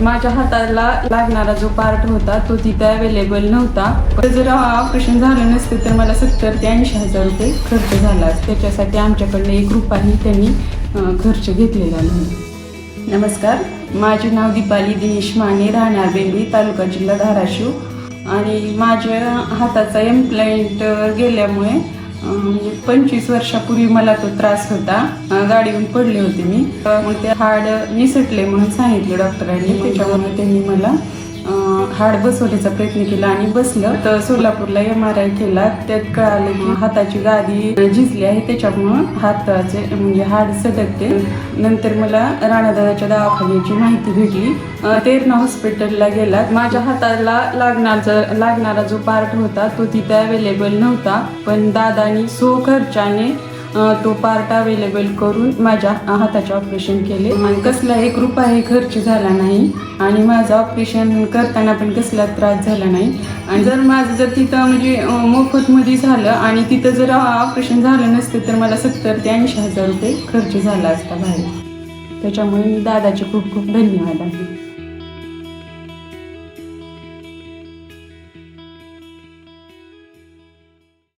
माझ्या हाताला लागणारा जो पार्ट होता तो तिथे अवेलेबल नव्हता. पण जर ऑपरेशन झालं नसतं तर मला सत्तर ते ऐंशी हजार रुपये खर्च झाला. त्याच्यासाठी आमच्याकडनं एक रुपयाही त्यांनी खर्च घेतलेला नाही. नमस्कार. माझे नाव दीपाली दिनेश माने राहणार बेंडी तालुका जिल्हा धाराशिव. आणि माझ्या हाताचा इम्प्लांट गेल्यामुळे म्हणजे पंचवीस वर्षापूर्वी मला तो त्रास होता. गाडीहून पडले होते मी. मग ते हाड निसटले म्हणून सांगितले डॉक्टरांनी. त्याच्यामुळे त्यांनी मला हाड बसवण्याचा प्रयत्न केला आणि बसलं. तर सोलापूरला एम आर आय केला. त्यात कळालं की हाताची गादी झिजली आहे. त्याच्यामुळं हाताचे म्हणजे हाड सटकते नंतर मला राणादादाच्या दवाखान्याची माहिती भेटली. अं, तेरणा हॉस्पिटलला गेला. माझ्या हाताला लागणारा लागणारा जो पार्ट होता तो तिथे अवेलेबल नव्हता. पण दादानी सो खर्चाने तो पार्ट अवेलेबल करून माझ्या हाताचे ऑपरेशन केले. आणि कसला एक रुपयाही खर्च झाला नाही. आणि माझं ऑपरेशन करताना पण कसला त्रास झाला नाही. आणि जर माझं जर तिथं म्हणजे मोफतमध्ये झालं आणि तिथं जर ऑपरेशन झालं नसतं तर मला सत्तर ते ऐंशी हजार रुपये खर्च झाला असता बाहेर. त्याच्यामुळे मी दादाचे खूप खूप धन्यवाद आहे.